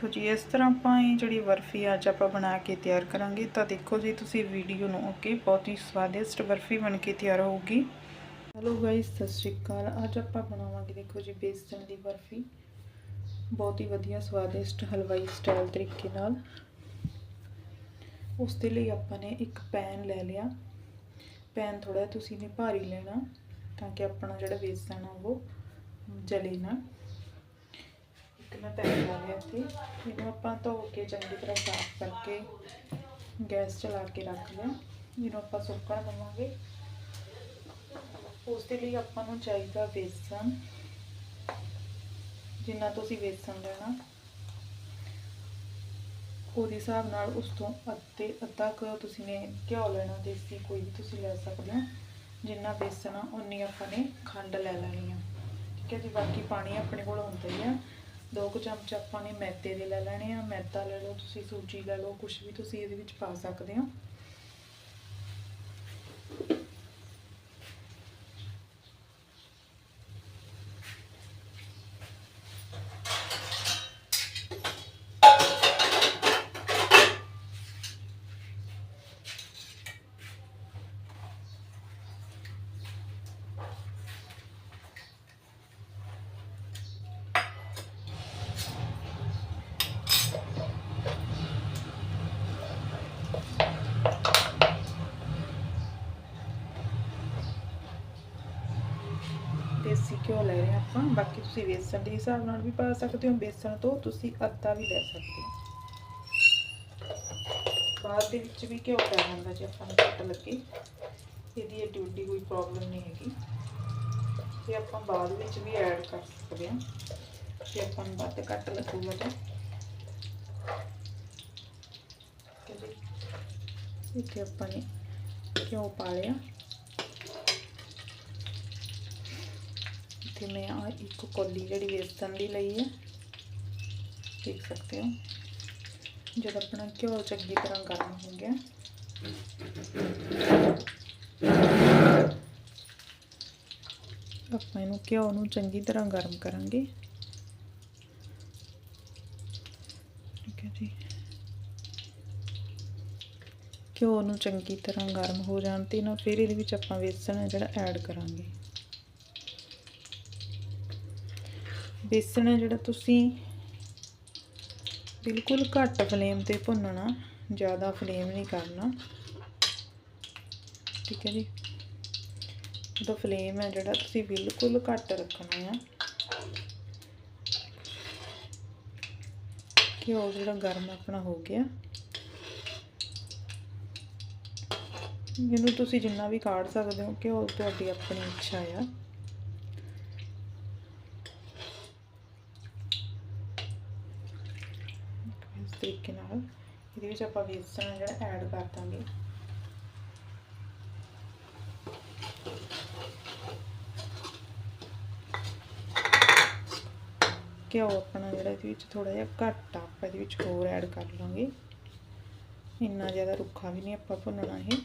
ਦੇਖੋ ਜੀ, ਇਸ ਤਰ੍ਹਾਂ ਆਪਾਂ ਇਹ ਜਿਹੜੀ ਬਰਫੀ ਅੱਜ ਆਪਾਂ ਬਣਾ ਕੇ ਤਿਆਰ ਕਰਾਂਗੇ, ਤਾਂ ਦੇਖੋ ਜੀ, ਤੁਸੀਂ ਵੀਡੀਓ ਨੂੰ ਓਕੇ ਬਹੁਤ ਹੀ ਸਵਾਦਿਸ਼ਟ ਬਰਫੀ ਬਣ ਕੇ ਤਿਆਰ ਹੋਊਗੀ। ਹੈਲੋ ਗਾਇਸ ਸਤਿ ਸ਼੍ਰੀ ਅਕਾਲ। ਅੱਜ ਆਪਾਂ ਬਣਾਵਾਂਗੇ ਦੇਖੋ ਜੀ, ਬੇਸਣ ਦੀ ਬਰਫੀ। ਬਹੁਤ ਹੀ ਵਧੀਆ, ਸਵਾਦਿਸ਼ਟ, ਹਲਵਾਈ ਸਟਾਈਲ ਤਰੀਕੇ ਨਾਲ। ਉਸ ਦੇ ਲਈ ਆਪਾਂ ਨੇ ਇੱਕ ਪੈਨ ਲੈ ਲਿਆ। ਪੈਨ ਥੋੜਾ ਤੁਸੀਂ ਨੇ ਭਾਰੀ ਲੈਣਾ, ਤਾਂ ਕਿ ਆਪਣਾ ਜਿਹੜਾ ਬੇਸਣ ਆ, ਉਹ ਜਲੇ ਨਾ। ਇੱਕ ਮੈਂ ਪੈਨ ਲਾ ਲਿਆ ਇੱਥੇ। ਇਹਨੂੰ ਆਪਾਂ ਧੋ ਕੇ ਚੰਗੀ ਤਰ੍ਹਾਂ ਸਾਫ਼ ਕਰਕੇ ਗੈਸ ਚਲਾ ਕੇ ਰੱਖ ਲਿਆ। ਜਿਹਨੂੰ ਆਪਾਂ ਸੁੱਕਣ ਦੇਵਾਂਗੇ। ਉਸ ਦੇ ਲਈ ਆਪਾਂ ਨੂੰ ਚਾਹੀਦਾ ਬੇਸਣ ਜਿੰਨਾ ਤੁਸੀਂ ਵੇਸਣ ਲੈਣਾ। ਉਹਦੇ ਹਿਸਾਬ ਨਾਲ ਉਸ ਤੋਂ ਅੱਧੇ, ਅੱਧਾ ਕੁ ਤੁਸੀਂ ਨੇ ਘਿਓ ਲੈਣਾ, ਦੇਸੀ ਕੋਈ ਵੀ ਤੁਸੀਂ ਲੈ ਸਕਦੇ ਹੋ। ਜਿੰਨਾ ਵੇਸਣ ਆ ਉਨੀ ਆਪਾਂ ਨੇ ਖੰਡ ਲੈ ਲੈਣੀ ਆ ਠੀਕ ਹੈ ਜੀ, ਬਾਕੀ ਪਾਣੀ ਆਪਣੇ ਕੋਲ ਹੁੰਦਾ ਹੀ ਆ। ਦੋ ਕੁ ਚਮਚ ਆਪਾਂ ਨੇ ਮੈਦੇ ਦੇ ਲੈ ਲੈਣੇ ਆ, ਮੈਦਾ ਲੈ ਲਓ ਤੁਸੀਂ, ਸੂਜੀ ਲੈ ਲਓ ਕੁਝ ਵੀ ਤੁਸੀਂ ਇਹਦੇ ਵਿੱਚ ਪਾ ਸਕਦੇ ਹੋ ਦੇਸੀ ਘਿਓ ਲੈ ਰਹੇ ਹਾਂ ਆਪਾਂ। ਬਾਕੀ ਤੁਸੀਂ ਵੇਸਣ ਦੇ ਹਿਸਾਬ ਨਾਲ ਵੀ ਪਾ ਸਕਦੇ ਹੋ, ਬੇਸਣ ਤੋਂ ਤੁਸੀਂ ਅੱਧਾ ਵੀ ਲੈ ਸਕਦੇ ਹੋ। ਬਾਅਦ ਦੇ ਵਿੱਚ ਵੀ ਘਿਓ ਪੈ ਜਾਂਦਾ ਜੇ ਆਪਾਂ ਨੂੰ ਘੱਟ ਲੱਗੇ। ਇਹਦੀ ਐਡੀ ਵੱਡੀ ਕੋਈ ਪ੍ਰੋਬਲਮ ਨਹੀਂ ਹੈਗੀ। ਤੇ ਆਪਾਂ ਬਾਅਦ ਵਿੱਚ ਵੀ ਐਡ ਕਰ ਸਕਦੇ ਹਾਂ। ਜੇ ਆਪਾਂ ਨੂੰ ਵੱਧ ਘੱਟ ਲੱਗੂਗਾ ਤਾਂ। ਜੀ ਇੱਥੇ ਆਪਾਂ ਨੇ ਘਿਓ ਪਾ ਲਿਆ। ਤੇ ਮੈਂ ਆ ਇੱਕ ਕੋਲੀ ਜਿਹੜੀ ਵੇਸਣ ਦੀ ਲਈ ਹੈ। ਦੇਖ ਸਕਦੇ ਹੋ। ਜਦ ਆਪਣਾ ਘਿਓ ਚੰਗੀ ਤਰ੍ਹਾਂ ਗਰਮ ਹੋ ਗਿਆ। ਆਪਾਂ ਇਹਨੂੰ ਘਿਓ ਨੂੰ ਚੰਗੀ ਤਰ੍ਹਾਂ ਗਰਮ ਕਰਾਂਗੇ। ਠੀਕ ਹੈ ਜੀ। ਘਿਓ ਨੂੰ ਚੰਗੀ ਤਰ੍ਹਾਂ ਗਰਮ ਹੋ ਜਾਣ ਤੇ ਨਾ ਫਿਰ ਇਹਦੇ ਵਿੱਚ ਆਪਾਂ ਵੇਸਣ ਹੈ ਜਿਹੜਾ ਐਡ ਕਰਾਂਗੇ। ਬੇਸਣ ਹੈ ਜਿਹੜਾ ਤੁਸੀਂ ਬਿਲਕੁਲ ਘੱਟ ਫਲੇਮ ਤੇ ਭੁੰਨਣਾ, ਜ਼ਿਆਦਾ ਫਲੇਮ ਨਹੀਂ ਕਰਨਾ। ਠੀਕ ਹੈ ਜੀ। ਉਹਦਾ ਫਲੇਮ ਹੈ ਜਿਹੜਾ ਤੁਸੀਂ ਬਿਲਕੁਲ ਘੱਟ ਰੱਖਣਾ ਆ। ਘਿਓ ਜਿਹੜਾ ਗਰਮ ਆਪਣਾ ਹੋ ਗਿਆ। ਇਹਨੂੰ ਤੁਸੀਂ ਜਿੰਨਾ ਵੀ ਕਾੜ ਸਕਦੇ ਹੋ ਘਿਓ ਤੁਹਾਡੀ ਆਪਣੀ ਇੱਛਾ ਆ ਇਸ ਤਰੀਕੇ ਨਾਲ ਇਹਦੇ ਵਿੱਚ ਆਪਾਂ ਵੇਸਣ ਜਿਹੜਾ ਐਡ ਕਰ ਦਾਂਗੇ ਘਿਓ ਆਪਣਾ ਜਿਹੜਾ ਇਹਦੇ ਵਿੱਚ ਥੋੜਾ ਜਿਹਾ ਘੱਟ ਆ ਆਪਾਂ ਇਹਦੇ ਵਿੱਚ ਹੋਰ ਐਡ ਕਰ ਲਾਂਗੇ ਇੰਨਾ ਜ਼ਿਆਦਾ ਰੁੱਖਾ ਵੀ ਨਹੀਂ ਆਪਾਂ ਭੁੰਨਣਾ ਇਹ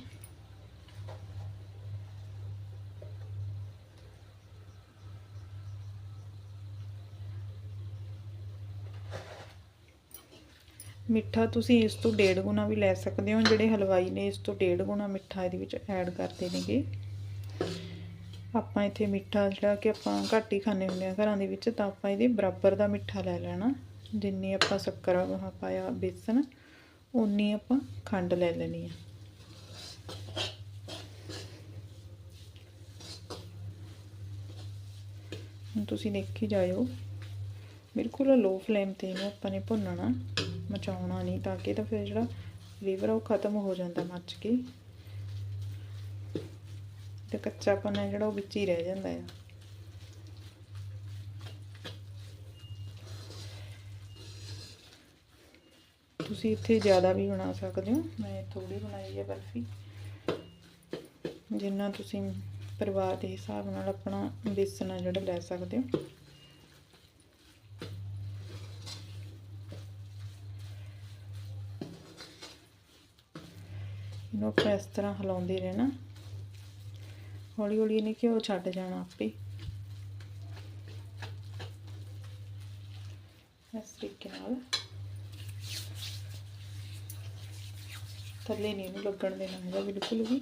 ਮਿੱਠਾ ਤੁਸੀਂ ਇਸ ਤੋਂ ਡੇਢ ਗੁਣਾ ਵੀ ਲੈ ਸਕਦੇ ਹੋ, ਜਿਹੜੇ ਹਲਵਾਈ ਨੇ ਇਸ ਤੋਂ ਡੇਢ ਗੁਣਾ ਮਿੱਠਾ ਇਹਦੇ ਵਿੱਚ ਐਡ ਕਰਦੇ ਨੇਗੇ। ਆਪਾਂ ਇੱਥੇ ਮਿੱਠਾ ਜਿਹੜਾ ਕਿ ਆਪਾਂ ਘੱਟ ਹੀ ਖਾਂਦੇ ਹੁੰਦੇ ਆ ਘਰਾਂ ਦੇ ਵਿੱਚ, ਤਾਂ ਆਪਾਂ ਇਹਦੇ ਬਰਾਬਰ ਦਾ ਮਿੱਠਾ ਲੈ ਲੈਣਾ। ਜਿੰਨੀ ਆਪਾਂ ਸ਼ੱਕਰ ਪਾਇਆ, ਬੇਸਨ ਉਨੀ ਆਪਾਂ ਖੰਡ ਲੈ ਲੈਣੀ ਆ। ਹੁਣ ਤੁਸੀਂ ਦੇਖੀ ਜਾਇਓ। ਬਿਲਕੁਲ ਲੋ ਫਲੇਮ ਤੇ ਇਹਨੂੰ ਆਪਾਂ ਨੇ ਭੁੰਨਣਾ। ਮਚਾਉਣਾ ਨਹੀਂ ਤਾਂ ਕਿ ਤਾਂ ਫਿਰ ਜਿਹੜਾ ਲੀਵਰ ਉਹ ਖਤਮ ਹੋ ਜਾਂਦਾ ਮੱਚ ਕੇ। ਤੇ ਕੱਚਾਪਨ ਹੈ ਜਿਹੜਾ ਉਹ ਵਿੱਚ ਹੀ ਰਹਿ ਜਾਂਦਾ ਆ। ਤੁਸੀਂ ਇੱਥੇ ਜ਼ਿਆਦਾ ਵੀ ਬਣਾ ਸਕਦੇ ਹੋ। ਮੈਂ ਥੋੜੀ ਬਣਾਈ ਹੈ ਬਰਫੀ। ਜਿੰਨਾ ਤੁਸੀਂ ਪਰਿਵਾਰ ਦੇ ਹਿਸਾਬ ਨਾਲ ਆਪਣਾ ਬੇਸਣ ਜਿਹੜਾ ਲੈ ਸਕਦੇ ਹੋ। ਆਪਾਂ ਇਸ ਤਰ੍ਹਾਂ ਹਿਲਾਉਂਦੇ ਰਹਿਣਾ ਹੌਲੀ ਹੌਲੀ ਇਹਨੇ ਘਿਓ ਛੱਡ ਜਾਣਾ ਆਪੇ। ਇਸ ਤਰੀਕੇ ਨਾਲ। ਥੱਲੇ ਨਹੀਂ ਇਹਨੂੰ ਲੱਗਣ ਦੇਣਾ ਹੈਗਾ ਬਿਲਕੁਲ ਵੀ।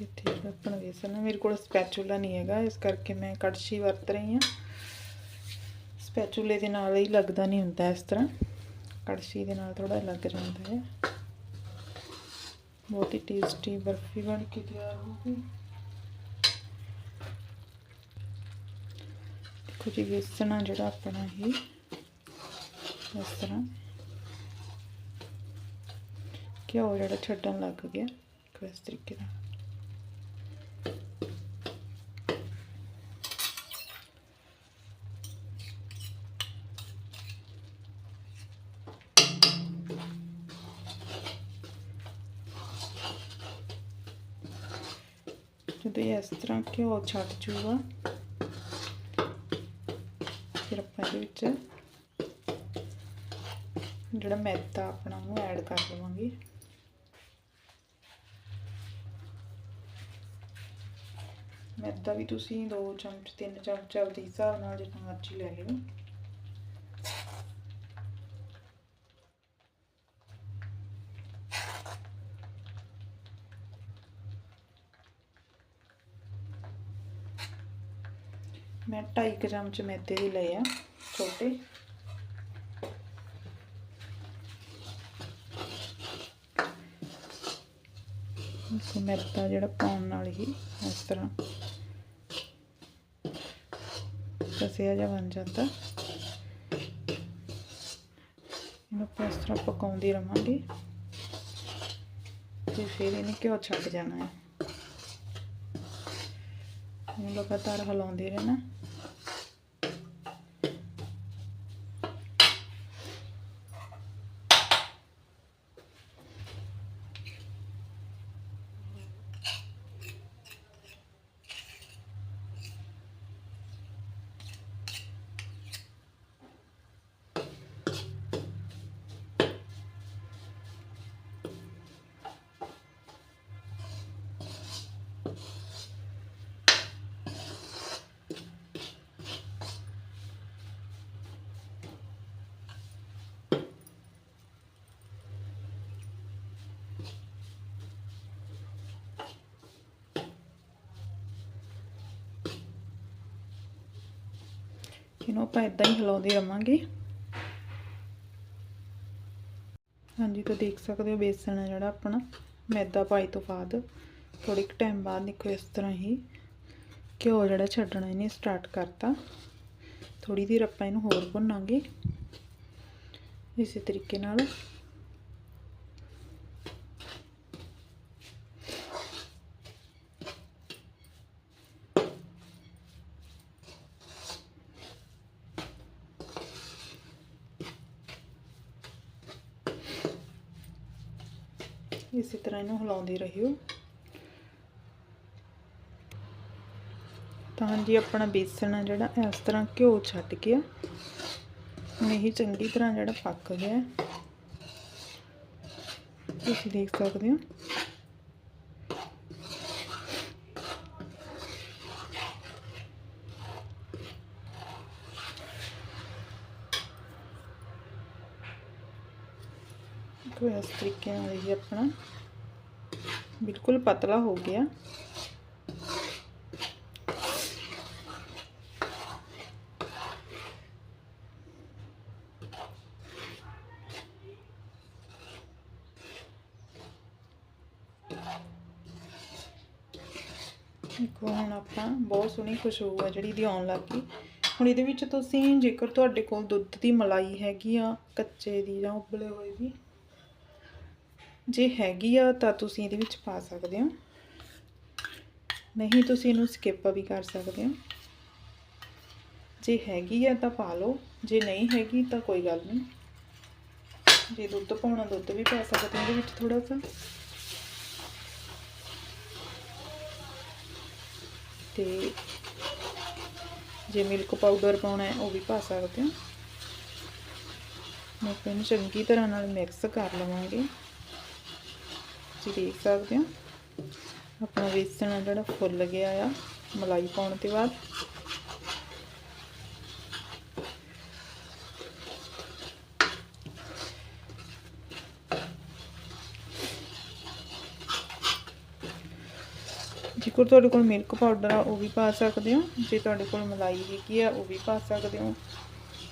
ਦੇਖੋ ਜੀ ਆਪਣਾ ਵੇਸਣ ਹੈ ਮੇਰੇ ਕੋਲ ਸਪੈਚੂਲਾ ਨਹੀਂ ਹੈਗਾ, ਇਸ ਕਰਕੇ ਮੈਂ ਕੜਛੀ ਵਰਤ ਰਹੀ ਹਾਂ। ਸਪੈਚੂਲੇ ਦੇ ਨਾਲ ਹੀ ਲੱਗਦਾ ਨਹੀਂ ਹੁੰਦਾ ਇਸ ਤਰ੍ਹਾਂ। ਕੜਛੀ ਦੇ ਨਾਲ ਥੋੜਾ ਲੱਗ ਜਾਂਦਾ ਹੈ। ਬਹੁਤ ਹੀ ਟੇਸਟੀ ਬਰਫੀ ਬਣ ਕੇ ਤਿਆਰ ਹੋ ਗਈ। ਦੇਖੋ ਜੀ, ਵੇਸਣ ਆ ਜਿਹੜਾ ਆਪਣਾ ਹੀ, ਇਸ ਤਰ੍ਹਾਂ। ਘਿਓ ਜਿਹੜਾ ਛੱਡਣ ਲੱਗ ਗਿਆ, ਦੇਖੋ ਇਸ ਤਰੀਕੇ ਨਾਲ। ਜਦੋਂ ਇਸ ਤਰ੍ਹਾਂ ਘਿਓ ਛੱਡ ਜੂਗਾ ਫਿਰ ਆਪਾਂ ਇਹਦੇ ਵਿੱਚ ਜਿਹੜਾ ਮੈਦਾ ਆਪਣਾ ਉਹ ਐਡ ਕਰ ਲਵਾਂਗੇ ਮੈਦਾ ਵੀ ਤੁਸੀਂ 2 ਚਮਚ 3 ਚਮਚ ਆਪਦੇ ਹਿਸਾਬ ਨਾਲ ਜਿੰਨਾ ਮਰਜ਼ੀ ਲੈ ਲਿਓ ਮੈਂ 2.5 ਚਮਚ ਮੈਦੇ ਦੇ ਲਏ ਆ, ਛੋਟੇ। ਸੋ ਮੈਦਾ ਜਿਹੜਾ ਪਾਉਣ ਨਾਲ ਹੀ ਇਸ ਤਰ੍ਹਾਂ ਕਸਿਆ ਜਿਹਾ ਬਣ ਜਾਂਦਾ। ਇਹਨੂੰ ਆਪਾਂ ਇਸ ਤਰ੍ਹਾਂ ਪਕਾਉਂਦੇ ਰਵਾਂਗੇ। ਤੇ ਫਿਰ ਇਹਨੇ ਘਿਓ ਛੱਡ ਜਾਣਾ ਹੈ। ਇਹਨੂੰ ਲਗਾਤਾਰ ਹਿਲਾਉਂਦੇ ਰਹਿਣਾ। ਇਹਨੂੰ ਆਪਾਂ ਇਦਾਂ ਹੀ ਹਿਲਾਉਂਦੇ ਰਵਾਂਗੇ। ਹਾਂਜੀ, ਤਾਂ ਦੇਖ ਸਕਦੇ ਹੋ ਬੇਸਣ ਹੈ ਜਿਹੜਾ ਆਪਣਾ, ਮੈਦਾ ਪਾਈ ਤੋਂ ਬਾਅਦ। ਥੋੜੇ ਕੁ ਟਾਈਮ ਬਾਅਦ ਦੇਖੋ ਇਸ ਤਰ੍ਹਾਂ ਹੀ ਘਿਓ ਜਿਹੜਾ ਛੱਡਣਾ ਇਹਨੇ ਸਟਾਰਟ ਕਰਤਾ। ਥੋੜੀ ਦੇਰ ਆਪਾਂ ਇਹਨੂੰ ਹੋਰ ਭੁੰਨਾਂਗੇ। ਇਸੇ ਤਰੀਕੇ ਨਾਲ ਇਸੇ ਤਰ੍ਹਾਂ ਇਹਨੂੰ ਹਿਲਾਉਂਦੇ ਰਹਿਓ ਤਾਂ ਜੀ ਆਪਣਾ ਬੇਸਣ ਆ ਜਿਹੜਾ, ਇਸ ਤਰ੍ਹਾਂ ਘਿਓ ਛੱਡ ਗਿਆ ਇਹ ਚੰਗੀ ਤਰ੍ਹਾਂ ਜਿਹੜਾ ਪੱਕ ਗਿਆ। ਤੁਸੀਂ ਦੇਖ ਸਕਦੇ ਹੋ। ਕੋਈ ਇਸ ਤਰੀਕੇ ਨਾਲ ਇਹ ਆਪਣਾ ਬਿਲਕੁਲ ਪਤਲਾ ਹੋ ਗਿਆ। ਦੇਖੋ, ਹੁਣ ਆਪਾਂ ਬਹੁਤ ਸੋਹਣੀ ਖੁਸ਼ਬੂ ਆ ਜਿਹੜੀ ਦੀ ਆਉਣ ਲੱਗ ਗਈ। ਹੁਣ ਇਹਦੇ ਵਿੱਚ ਤੁਸੀਂ ਜੇਕਰ ਤੁਹਾਡੇ ਕੋਲ ਦੁੱਧ ਦੀ ਮਲਾਈ ਹੈਗੀ ਆ, ਕੱਚੇ ਦੀ ਜਾਂ ਉਬਲੇ ਹੋਏ ਦੀ ਜੇ ਹੈਗੀ ਆ ਤਾਂ ਤੁਸੀਂ ਇਹਦੇ ਵਿੱਚ ਪਾ ਸਕਦੇ ਹੋ। ਨਹੀਂ, ਤੁਸੀਂ ਇਹਨੂੰ ਸਕਿਪ ਵੀ ਕਰ ਸਕਦੇ ਹੋ। ਜੇ ਹੈਗੀ ਆ ਤਾਂ ਪਾ ਲਓ। ਜੇ ਨਹੀਂ ਹੈਗੀ ਤਾਂ ਕੋਈ ਗੱਲ ਨਹੀਂ। ਜੇ ਦੁੱਧ ਪਾਉਣਾ, ਦੁੱਧ ਵੀ ਪਾ ਸਕਦੇ ਹੋ ਇਹਦੇ ਵਿੱਚ ਥੋੜਾ ਸਾ ਤੇ ਜੇ ਮਿਲਕ ਪਾਊਡਰ ਪਾਉਣਾ ਹੈ, ਉਹ ਵੀ ਪਾ ਸਕਦੇ ਹੋ। ਮੈਂ ਇਹਨੂੰ ਚੰਗੀ ਤਰ੍ਹਾਂ ਨਾਲ ਮਿਕਸ ਕਰ ਲਵਾਂਗੇ। ਤੁਸੀਂ ਦੇਖ ਸਕਦੇ ਹੋ। ਆਪਣਾ ਵੇਸਣ ਆ ਜਿਹੜਾ ਫੁੱਲ ਗਿਆ ਆ, ਮਲਾਈ ਪਾਉਣ ਤੋਂ ਬਾਅਦ। ਜੇਕਰ ਤੁਹਾਡੇ ਕੋਲ ਮਿਲਕ ਪਾਊਡਰ ਆ, ਉਹ ਵੀ ਪਾ ਸਕਦੇ ਹੋ। ਜੇ ਤੁਹਾਡੇ ਕੋਲ ਮਲਾਈ ਹੈਗੀ ਆ, ਉਹ ਵੀ ਪਾ ਸਕਦੇ ਹੋ।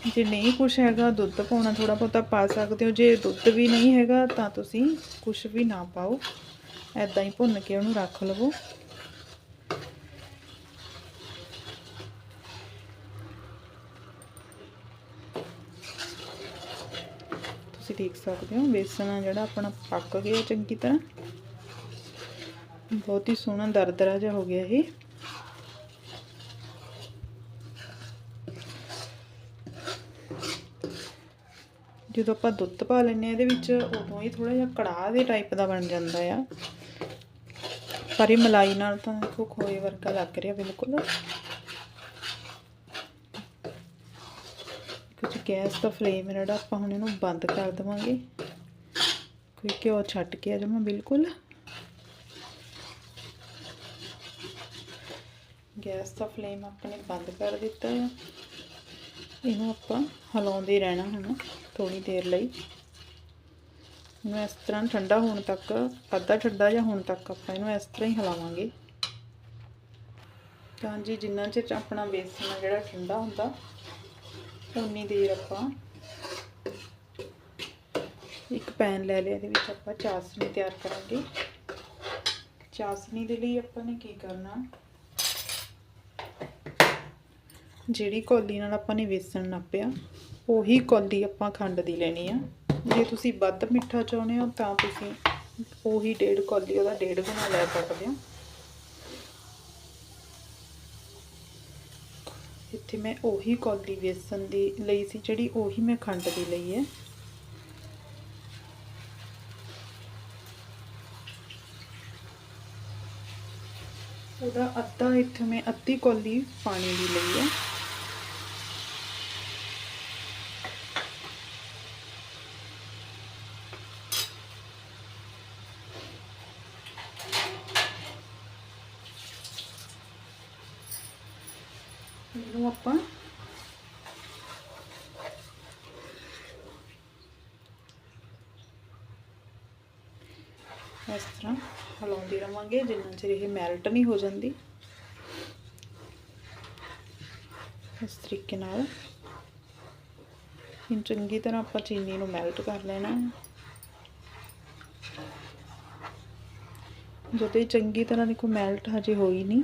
ਜੇ ਨਹੀਂ ਕੁਝ ਹੈਗਾ, ਦੁੱਧ ਪਾਉਣਾ ਥੋੜਾ ਬਹੁਤਾ ਪਾ ਸਕਦੇ ਹੋ। ਜੇ ਦੁੱਧ ਵੀ ਨਹੀਂ ਹੈਗਾ, ਤਾਂ ਤੁਸੀਂ ਕੁਝ ਵੀ ਨਾ ਪਾਓ। ਐਦਾਂ ਹੀ ਭੁੰਨ ਕੇ ਉਹਨੂੰ ਰੱਖ ਲਵੋ। ਤੁਸੀਂ ਦੇਖ ਸਕਦੇ ਹੋ ਬੇਸਣ ਆ ਜਿਹੜਾ ਆਪਣਾ ਪੱਕ ਗਿਆ ਚੰਗੀ ਤਰ੍ਹਾਂ। ਬਹੁਤ ਹੀ ਸੋਹਣਾ ਦਰਦਰਾ ਜਿਹਾ ਹੋ ਗਿਆ ਇਹ। ਜਦੋਂ ਆਪਾਂ ਦੁੱਧ ਪਾ ਲੈਂਦੇ ਆ ਇਹਦੇ ਵਿੱਚ, ਉਦੋਂ ਹੀ ਥੋੜਾ ਜਿਹਾ ਕੜਾਹ ਦੇ ਟਾਈਪ ਦਾ ਬਣ ਜਾਂਦਾ ਆ। ਪਰ ਇਹ ਮਲਾਈ ਨਾਲ ਤਾਂ ਦੇਖੋ ਖੋਏ ਵਰਗਾ ਲੱਗ ਰਿਹਾ ਬਿਲਕੁਲ। ਕੁਝ ਗੈਸ ਦਾ ਫਲੇਮ ਜਿਹੜਾ ਆਪਾਂ ਹੁਣ ਇਹਨੂੰ ਬੰਦ ਕਰ ਦੇਵਾਂਗੇ। ਕੋਈ ਘਿਓ ਛੱਟ ਕੇ ਆ ਜਾਵਾਂ ਬਿਲਕੁਲ। ਗੈਸ ਦਾ ਫਲੇਮ ਆਪਣੇ ਬੰਦ ਕਰ ਦਿੱਤਾ ਹੈ ਇਹਨੂੰ ਆਪਾਂ ਹਿਲਾਉਂਦੇ ਰਹਿਣਾ ਹੁਣ। ਥੋੜੀ ਦੇਰ ਲਈ। ਇਹਨੂੰ ਇਸ ਤਰ੍ਹਾਂ ਠੰਡਾ ਹੋਣ ਤੱਕ, ਅੱਧਾ ਠੰਡਾ ਜਾਂ ਹੋਣ ਤੱਕ ਆਪਾਂ ਇਹਨੂੰ ਇਸ ਤਰ੍ਹਾਂ ਹੀ ਹਿਲਾਵਾਂਗੇ। ਤਾਂ ਜੀ, ਜਿੰਨਾ ਚਿਰ ਆਪਣਾ ਬੇਸਨ ਆ ਜਿਹੜਾ ਠੰਡਾ ਹੁੰਦਾ, ਉਨੀ ਦੇਰ ਆਪਾਂ ਇੱਕ ਪੈਨ ਲੈ ਲਿਆ, ਇਹਦੇ ਵਿੱਚ ਆਪਾਂ ਚਾਸ਼ਨੀ ਤਿਆਰ ਕਰਾਂਗੇ। ਚਾਸ਼ਨੀ ਦੇ ਲਈ ਆਪਾਂ ਨੇ ਕੀ ਕਰਨਾ? ਜਿਹੜੀ ਕੌਲੀ ਨਾਲ ਆਪਾਂ ਨੇ ਵੇਸਣ ਨਾਪਿਆ ਉਹੀ ਕੌਲੀ ਆਪਾਂ ਖੰਡ ਦੀ ਲੈਣੀ ਆ। ਜੇ ਤੁਸੀਂ ਵੱਧ ਮਿੱਠਾ ਚਾਹੁੰਦੇ ਹੋ, ਤਾਂ ਤੁਸੀਂ ਉਹੀ ਡੇਢ ਕੌਲੀ ਉਹਦਾ ਡੇਢ ਗੁਣਾ ਲੈ ਸਕਦੇ ਹੋ। ਇੱਥੇ ਮੈਂ ਉਹੀ ਕੌਲੀ ਵੇਸਣ ਦੀ ਲਈ ਸੀ, ਜਿਹੜੀ ਉਹੀ ਮੈਂ ਖੰਡ ਦੀ ਲਈ ਹੈ। ਉਹਦਾ ਅੱਧਾ ਇੱਥੇ ਮੈਂ ਅੱਧੀ ਕੌਲੀ ਪਾਣੀ ਦੀ ਲਈ ਹੈ। ਇਹਨੂੰ ਆਪਾਂ ਇਸ ਤਰ੍ਹਾਂ ਹਲਾਉਂਦੇ ਰਵਾਂਗੇ, ਜਿੰਨਾ ਚਿਰ ਇਹ ਮੈਲਟ ਨਹੀਂ ਹੋ ਜਾਂਦੀ। ਇਸ ਤਰੀਕੇ ਨਾਲ ਇਹ ਚੰਗੀ ਤਰ੍ਹਾਂ ਆਪਾਂ ਚੀਨੀ ਨੂੰ ਮੈਲਟ ਕਰ ਲੈਣਾ ਜਦੋਂ ਇਹ ਚੰਗੀ ਤਰ੍ਹਾਂ ਦੇਖੋ ਮੈਲਟ ਹਜੇ ਹੋਈ ਨਹੀਂ।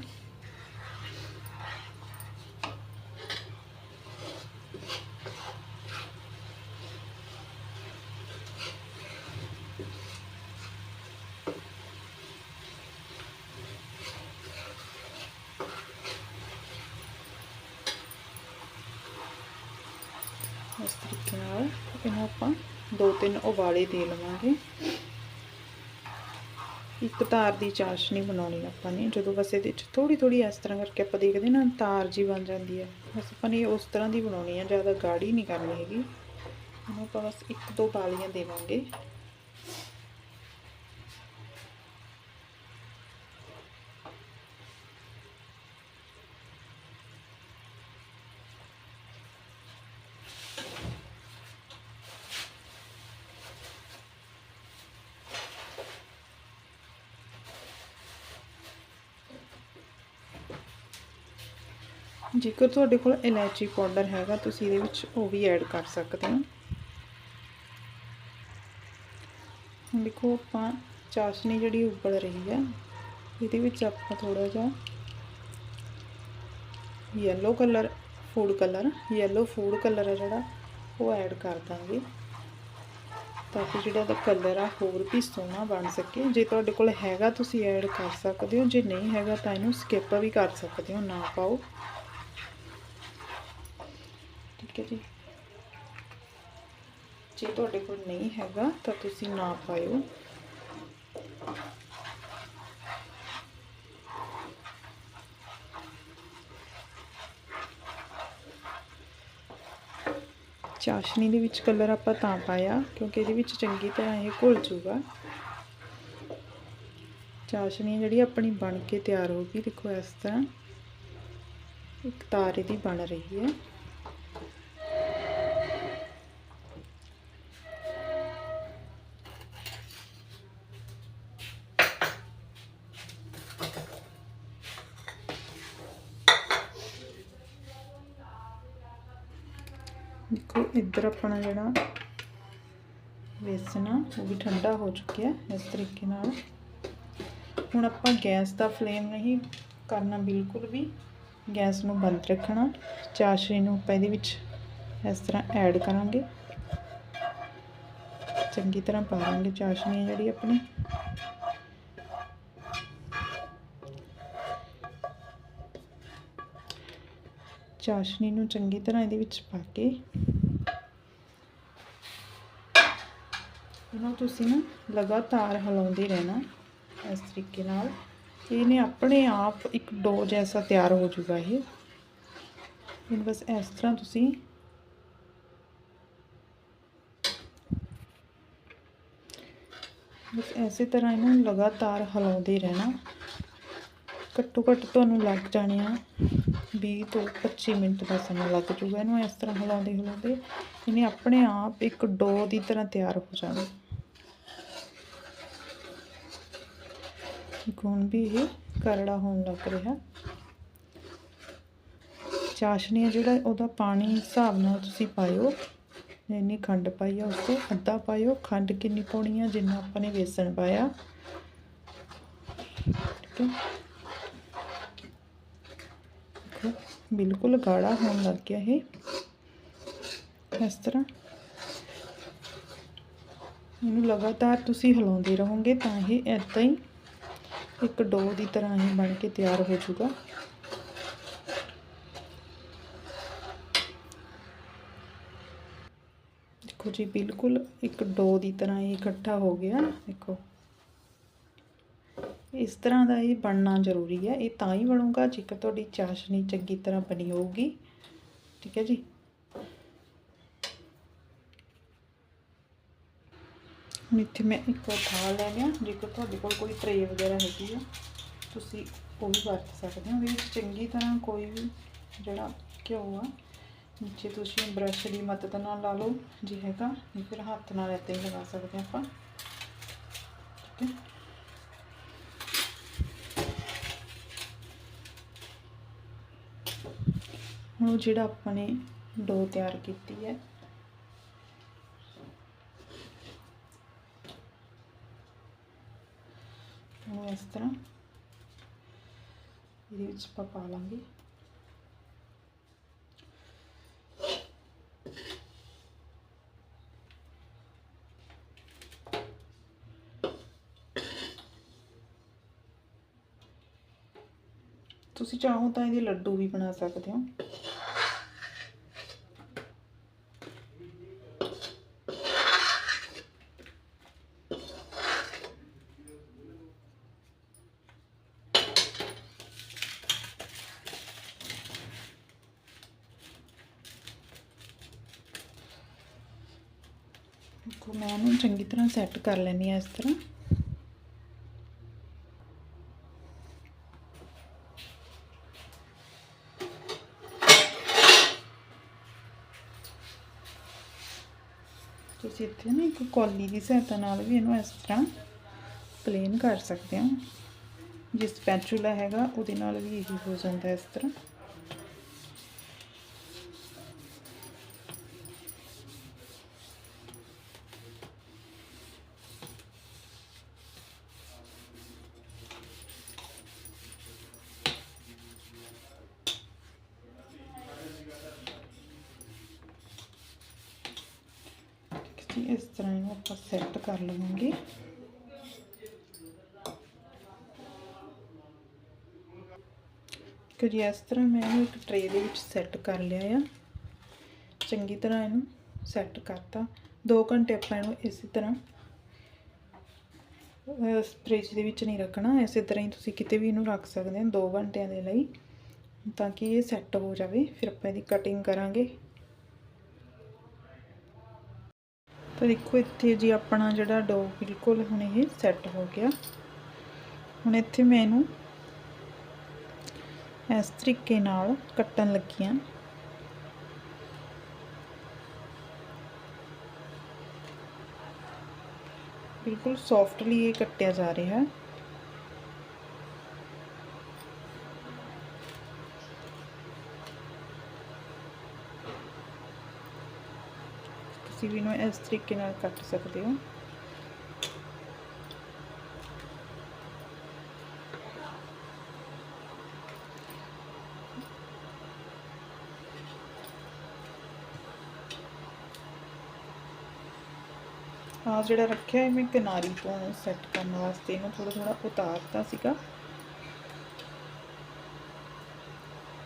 ਇਸ ਤਰੀਕੇ ਨਾਲ ਇਹਨੂੰ ਆਪਾਂ ਦੋ ਤਿੰਨ ਉਬਾਲੇ ਦੇ ਲਵਾਂਗੇ। ਇੱਕ ਤਾਰ ਦੀ ਚਾਸ਼ਨੀ ਬਣਾਉਣੀ ਆਪਾਂ ਨੇ। ਜਦੋਂ ਬਸ ਇਹਦੇ ਵਿੱਚ ਥੋੜੀ ਥੋੜੀ ਇਸ ਤਰ੍ਹਾਂ ਕਰਕੇ ਆਪਾਂ ਦੇਖਦੇ ਨਾ, ਤਾਰ ਜੀ ਬਣ ਜਾਂਦੀ ਹੈ ਬਸ ਆਪਾਂ ਨੇ ਉਸ ਤਰ੍ਹਾਂ ਦੀ ਬਣਾਉਣੀ ਹੈ ਜ਼ਿਆਦਾ ਗਾੜੀ ਨਹੀਂ ਕਰਨੀ ਹੈਗੀ। ਇਹਨੂੰ ਆਪਾਂ ਬਸ ਇੱਕ ਦੋ ਬਾਲੀਆਂ ਦੇਵਾਂਗੇ। ਜੇਕਰ ਤੁਹਾਡੇ ਕੋਲ ਇਲਾਇਚੀ ਪਾਊਡਰ ਹੈਗਾ, ਤੁਸੀਂ ਇਹਦੇ ਵਿੱਚ ਉਹ ਵੀ ਐਡ ਕਰ ਸਕਦੇ ਹੋ। ਹੁਣ ਦੇਖੋ, ਆਪਾਂ ਚਾਸ਼ਨੀ ਜਿਹੜੀ ਉਬਲ ਰਹੀ ਆ ਇਹਦੇ ਵਿੱਚ ਆਪਾਂ ਥੋੜਾ ਜਿਹਾ yellow colour food colour yellow food colour ਹੈ ਜਿਹੜਾ, ਉਹ ਐਡ ਕਰ ਦਾਂਗੇ। ਤਾਂ ਕਿ ਜਿਹੜਾ ਦਾ ਕਲਰ ਆ, ਹੋਰ ਵੀ ਸੋਹਣਾ ਬਣ ਸਕੇ। ਜੇ ਤੁਹਾਡੇ ਕੋਲ ਹੈਗਾ, ਤੁਸੀਂ ਐਡ ਕਰ ਸਕਦੇ ਹੋ। ਜੇ ਨਹੀਂ ਹੈਗਾ, ਤਾਂ ਇਹਨੂੰ ਸਕਿਪ ਵੀ ਕਰ ਸਕਦੇ ਹੋ, ਨਾ ਪਾਓ। ਠੀਕ ਹੈ ਜੀ। ਜੇ ਤੁਹਾਡੇ ਕੋਲ ਨਹੀਂ ਹੈਗਾ ਤਾਂ ਤੁਸੀਂ ਨਾ ਪਾਇਓ। ਚਾਸ਼ਨੀ ਦੇ ਵਿੱਚ ਕਲਰ ਆਪਾਂ ਤਾਂ ਪਾਇਆ, ਕਿਉਂਕਿ ਇਹਦੇ ਵਿੱਚ ਚੰਗੀ ਤਰ੍ਹਾਂ ਇਹ ਘੁਲ ਜੂਗਾ ਚਾਸ਼ਨੀ ਜਿਹੜੀ ਆਪਣੀ ਬਣ ਕੇ ਤਿਆਰ ਹੋ ਗਈ, ਦੇਖੋ ਇਸ ਤਰ੍ਹਾਂ। ਇੱਕ ਤਾਰੇ ਦੀ ਬਣ ਰਹੀ ਹੈ ਦੇਖੋ ਇੱਧਰ ਆਪਣਾ ਜਿਹੜਾ ਵੇਸਣ ਆ, ਉਹ ਵੀ ਠੰਡਾ ਹੋ ਚੁੱਕਿਆ ਇਸ ਤਰੀਕੇ ਨਾਲ। ਹੁਣ ਆਪਾਂ ਗੈਸ ਦਾ ਫਲੇਮ ਨਹੀਂ ਕਰਨਾ ਬਿਲਕੁਲ ਵੀ, ਗੈਸ ਨੂੰ ਬੰਦ ਰੱਖਣਾ, ਚਾਸ਼ਨੀ ਨੂੰ ਆਪਾਂ ਇਹਦੇ ਵਿੱਚ ਇਸ ਤਰ੍ਹਾਂ ਐਡ ਕਰਾਂਗੇ। ਚੰਗੀ ਤਰ੍ਹਾਂ ਪਾ ਲਾਂਗੇ ਚਾਸ਼ਨੀ ਜਿਹੜੀ ਆਪਣੀ। ਚਾਸ਼ਨੀ ਨੂੰ ਚੰਗੀ ਤਰ੍ਹਾਂ ਇਹਦੇ ਵਿੱਚ ਪਾ ਕੇ ਇਹਨੂੰ ਤੁਸੀਂ ਨਾ ਲਗਾਤਾਰ ਹਿਲਾਉਂਦੇ ਰਹਿਣਾ ਇਸ ਤਰੀਕੇ ਨਾਲ। ਇਹਨੇ ਆਪਣੇ ਆਪ ਇੱਕ ਡੋ ਜੈਸਾ ਤਿਆਰ ਹੋ ਜਾਊਗਾ ਇਹ। ਇਹਨੂੰ ਬਸ ਇਸ ਤਰ੍ਹਾਂ ਤੁਸੀਂ ਬਸ ਐਸੇ ਤਰ੍ਹਾਂ ਇਹਨੂੰ ਲਗਾਤਾਰ ਹਿਲਾਉਂਦੇ ਰਹਿਣਾ। ਘੱਟੋ ਘੱਟ ਤੁਹਾਨੂੰ ਲੱਗ ਜਾਣੇ ਆ 20 ਤੋਂ 25 ਮਿੰਟ ਦਾ ਸਮਾਂ ਲੱਗ ਜੂਗਾ ਇਹਨੂੰ ਇਸ ਤਰ੍ਹਾਂ ਹਿਲਾਉਂਦੇ ਹਿਲਾਉਂਦੇ ਇਹਨੇ ਆਪਣੇ ਆਪ ਇੱਕ ਡੋ ਦੀ ਤਰ੍ਹਾਂ ਤਿਆਰ ਹੋ ਜਾਣਾ। ਹੁਣ ਵੀ ਇਹ ਕਰੜਾ ਹੋਣ ਲੱਗ ਰਿਹਾ। ਚਾਸ਼ਨੀ ਜਿਹੜਾ ਉਹਦਾ ਪਾਣੀ ਹਿਸਾਬ ਨਾਲ ਤੁਸੀਂ ਪਾਇਓ। ਇੰਨੀ ਖੰਡ ਪਾਈ ਆ ਉਸ ਤੋਂ ਅੱਧਾ ਪਾਇਓ। ਖੰਡ ਕਿੰਨੀ ਪਾਉਣੀ ਆ? ਜਿੰਨਾ ਆਪਾਂ ਨੇ ਵੇਸਣ ਪਾਇਆ। ਠੀਕ ਹੈ। ਬਿਲਕੁਲ ਗਾੜਾ ਹੋਣ ਲੱਗ ਗਿਆ ਇਹ। ਇਸ ਤਰ੍ਹਾਂ। ਇਹਨੂੰ ਲਗਾਤਾਰ ਤੁਸੀਂ ਹਿਲਾਉਂਦੇ ਰਹੋਗੇ ਤਾਂ ਇਹ ਇਦਾਂ ਹੀ ਇੱਕ ਡੋ ਦੀ ਤਰ੍ਹਾਂ ਹੀ ਬਣ ਕੇ ਤਿਆਰ ਹੋ ਜਾਊਗਾ। ਦੇਖੋ ਜੀ, ਬਿਲਕੁਲ ਇੱਕ ਡੋ ਦੀ ਤਰ੍ਹਾਂ ਹੀ ਇਕੱਠਾ ਹੋ ਗਿਆ। ਦੇਖੋ, ਇਸ ਤਰ੍ਹਾਂ ਦਾ ਇਹ ਬਣਨਾ ਜ਼ਰੂਰੀ ਹੈ। ਇਹ ਤਾਂ ਹੀ ਬਣੂਗਾ ਜੇਕਰ ਤੁਹਾਡੀ ਚਾਸ਼ਨੀ ਚੰਗੀ ਤਰ੍ਹਾਂ ਬਣੀ ਹੋਊਗੀ। ਠੀਕ ਹੈ ਜੀ। ਇੱਥੇ ਮੈਂ ਇੱਕ ਥਾਲ ਲੈ ਲਿਆ ਜੇਕਰ ਤੁਹਾਡੇ ਕੋਲ ਕੋਈ ਟਰੇ ਵਗੈਰਾ ਹੈਗੀ ਆ, ਤੁਸੀਂ ਉਹ ਵੀ ਵਰਤ ਸਕਦੇ ਹੋ। ਉਹਦੇ ਵਿੱਚ ਚੰਗੀ ਤਰ੍ਹਾਂ ਕੋਈ ਵੀ ਜਿਹੜਾ ਘਿਓ ਆ, ਨੀਚੇ ਤੁਸੀਂ ਬ੍ਰਸ਼ ਦੀ ਮਦਦ ਨਾਲ ਲਾ ਲਓ, ਜੇ ਹੈਗਾ ਜਾਂ ਫਿਰ ਹੱਥ ਨਾਲ ਇੱਦਾਂ ਹੀ ਲਗਾ ਸਕਦੇ ਆਪਾਂ। ਠੀਕ ਹੈ। ਹੁਣ ਉਹ ਜਿਹੜਾ ਆਪਾਂ ਨੇ ਡੋ ਤਿਆਰ ਕੀਤੀ ਹੈ ਉਹ ਇਸ ਤਰ੍ਹਾਂ ਇਹਦੇ ਵਿੱਚ ਆਪਾਂ ਪਾ ਲਾਂਗੇ ਤੁਸੀਂ ਚਾਹੋ ਤਾਂ ਇਹਦੇ ਲੱਡੂ ਵੀ ਬਣਾ ਸਕਦੇ ਹੋ। ਦੇਖੋ, ਮੈਂ ਇਹਨੂੰ ਚੰਗੀ ਤਰ੍ਹਾਂ ਸੈੱਟ ਕਰ ਲੈਣੀ ਆ ਇਸ ਤਰ੍ਹਾਂ। ਤੁਸੀਂ ਇੱਥੇ ਨਾ ਇੱਕ ਕੌਲੀ ਦੀ ਸਹਾਇਤਾ ਨਾਲ ਵੀ ਇਹਨੂੰ ਇਸ ਤਰ੍ਹਾਂ ਪਲੇਨ ਕਰ ਸਕਦੇ ਹੋ। ਜਿਸ ਸਪੈਚੂਲਾ ਹੈਗਾ, ਉਹਦੇ ਨਾਲ ਵੀ ਇਹੀ ਹੋ ਜਾਂਦਾ ਇਸ ਤਰ੍ਹਾਂ। ਇਸ ਤਰ੍ਹਾਂ ਇਹਨੂੰ ਆਪਾਂ ਸੈੱਟ ਕਰ ਲਵਾਂਗੇ। ਕਿ ਇਸ ਤਰ੍ਹਾਂ ਮੈਂ ਇਹਨੂੰ ਇੱਕ ਟਰੇ ਦੇ ਵਿੱਚ ਸੈੱਟ ਕਰ ਲਿਆ ਆ। ਚੰਗੀ ਤਰ੍ਹਾਂ ਇਹਨੂੰ ਸੈੱਟ ਕਰਤਾ। 2 ਘੰਟੇ ਆਪਾਂ ਇਹਨੂੰ ਇਸੇ ਤਰ੍ਹਾਂ ਫ੍ਰਿਜ ਦੇ ਵਿੱਚ ਨਹੀਂ ਰੱਖਣਾ। ਇਸੇ ਤਰ੍ਹਾਂ ਹੀ ਤੁਸੀਂ ਕਿਤੇ ਵੀ ਇਹਨੂੰ ਰੱਖ ਸਕਦੇ ਹੋ 2 ਘੰਟਿਆਂ ਦੇ ਲਈ, ਤਾਂ ਕਿ ਇਹ ਸੈੱਟ ਹੋ ਜਾਵੇ। ਫਿਰ ਆਪਾਂ ਇਹਦੀ ਕਟਿੰਗ ਕਰਾਂਗੇ। ਤਾਂ ਦੇਖੋ ਇੱਥੇ ਜੀ ਆਪਣਾ ਜਿਹੜਾ ਡੋ ਬਿਲਕੁਲ ਹੁਣ ਇਹ ਸੈੱਟ ਹੋ ਗਿਆ। ਹੁਣ ਇੱਥੇ ਮੈਂ ਇਹਨੂੰ ਇਸ ਤਰੀਕੇ ਨਾਲ ਕੱਟਣ ਲੱਗੀ ਹਾਂ ਬਿਲਕੁਲ ਸੌਫਟਲੀ ਇਹ ਕੱਟਿਆ ਜਾ ਰਿਹਾ। ਹੈ ਤੁਸੀਂ ਵੀ ਇਹਨੂੰ ਇਸ ਤਰੀਕੇ ਨਾਲ ਕੱਟ ਸਕਦੇ ਹੋ। ਆ ਜਿਹੜਾ ਰੱਖਿਆ ਹੈ, ਮੈਂ ਕਿਨਾਰੀ ਤੋਂ ਸੈੱਟ ਕਰਨ ਵਾਸਤੇ ਇਹਨੂੰ ਥੋੜਾ ਥੋੜਾ ਉਤਾਰਤਾ ਸੀਗਾ।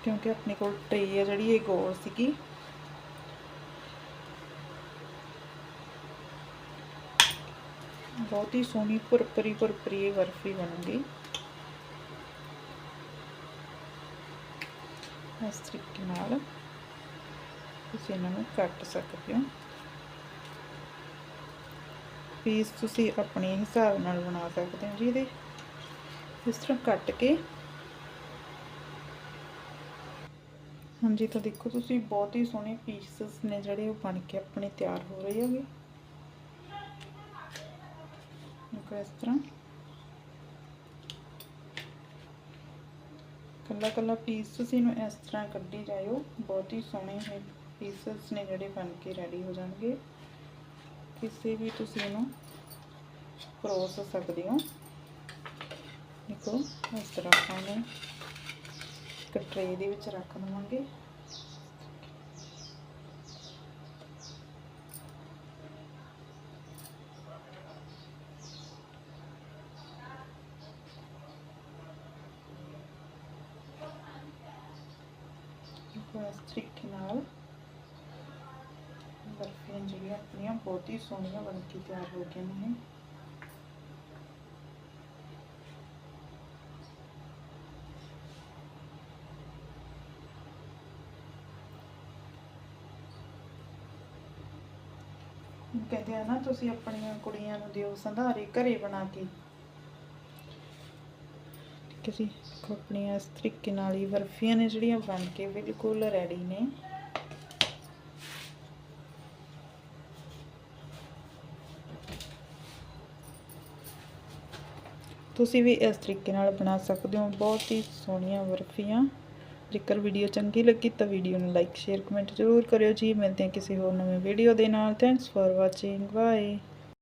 ਕਿਉਂਕਿ ਆਪਣੇ ਕੋਲ ਟਰੇ ਹੈ ਜਿਹੜੀ, ਇਹ ਗੋਲ ਸੀਗੀ। ਬਹੁਤ ਹੀ ਸੋਹਣੀ ਭੁਰਪਰੀ ਭੁਰਪਰੀ ਇਹ ਬਰਫੀ ਬਣੂਗੀ। ਇਸ ਤਰੀਕੇ ਨਾਲ ਤੁਸੀਂ ਇਹਨਾਂ ਨੂੰ ਕੱਟ ਸਕਦੇ ਹੋ। ਪੀਸ ਤੁਸੀਂ ਆਪਣੇ ਹਿਸਾਬ ਨਾਲ ਬਣਾ ਸਕਦੇ ਹੋ ਜੀ ਇਹਦੇ। ਇਸ ਤਰ੍ਹਾਂ ਕੱਟ ਕੇ। ਹਾਂਜੀ ਤਾਂ ਦੇਖੋ ਤੁਸੀਂ ਬਹੁਤ ਹੀ ਸੋਹਣੇ ਪੀਸਸ ਨੇ ਜਿਹੜੇ ਉਹ ਬਣ ਕੇ ਆਪਣੇ ਤਿਆਰ ਹੋ ਰਹੇ ਹੈਗੇ। ਦੇਖੋ ਇਸ ਤਰ੍ਹਾਂ ਕੱਲਾ ਕੱਲਾ ਪੀਸ ਤੁਸੀਂ ਨੂੰ ਇਸ ਤਰ੍ਹਾਂ ਕੱਢੀ ਜਾਇਓ, ਬਹੁਤ ਹੀ ਸੋਹਣੇ ਹੈ ਪੀਸਸ ਨੇ ਜਿਹੜੇ ਬਣ ਕੇ ਰੈਡੀ ਹੋ ਜਾਣਗੇ। ਕਿਸੇ ਵੀ ਤੁਸੀਂ ਇਹਨੂੰ ਪਰੋਸ ਸਕਦੇ ਹੋ। ਦੇਖੋ, ਇਸ ਤਰ੍ਹਾਂ ਆਪਾਂ ਇਹਨੂੰ ਇੱਕ ਟਰੇ ਦੇ ਵਿੱਚ ਰੱਖ ਦਵਾਂਗੇ ਦੇਖੋ ਇਸ ਤਰੀਕੇ ਨਾਲ ਬਰਫੀਆਂ ਜਿਹੜੀਆਂ ਆਪਣੀਆਂ ਬਹੁਤ ਹੀ ਸੋਹਣੀਆਂ ਬਣ ਕੇ ਤਿਆਰ ਹੋ ਗਈਆਂ ਨੇ। ਕਹਿੰਦੇ ਆ ਨਾ, ਤੁਸੀਂ ਆਪਣੀਆਂ ਕੁੜੀਆਂ ਨੂੰ ਦਿਓ ਸੰਧਾਰੇ ਘਰੇ ਬਣਾ ਕੇ। ਠੀਕ ਹੈ ਜੀ। ਆਪਣੀਆਂ ਇਸ ਤਰੀਕੇ ਨਾਲ ਹੀ ਬਰਫੀਆਂ ਨੇ ਜਿਹੜੀਆਂ ਬਣ ਕੇ ਬਿਲਕੁਲ ਰੈਡੀ ਨੇ। ਤੁਸੀਂ ਵੀ ਇਸ ਤਰੀਕੇ ਨਾਲ ਬਣਾ ਸਕਦੇ ਹੋ। ਬਹੁਤ ਹੀ ਸੋਹਣੀਆਂ, ਬਰਫੀਆਂ। ਜੇਕਰ ਵੀਡੀਓ ਚੰਗੀ ਲੱਗੀ ਤਾਂ ਵੀਡੀਓ ਨੂੰ ਲਾਈਕ ਸ਼ੇਅਰ ਕਮੈਂਟ ਜ਼ਰੂਰ ਕਰਿਓ ਜੀ। ਮਿਲਦੇ ਹਾਂ ਕਿਸੇ ਹੋਰ ਨਵੇਂ ਵੀਡੀਓ ਦੇ ਨਾਲ। Thanks for watching bye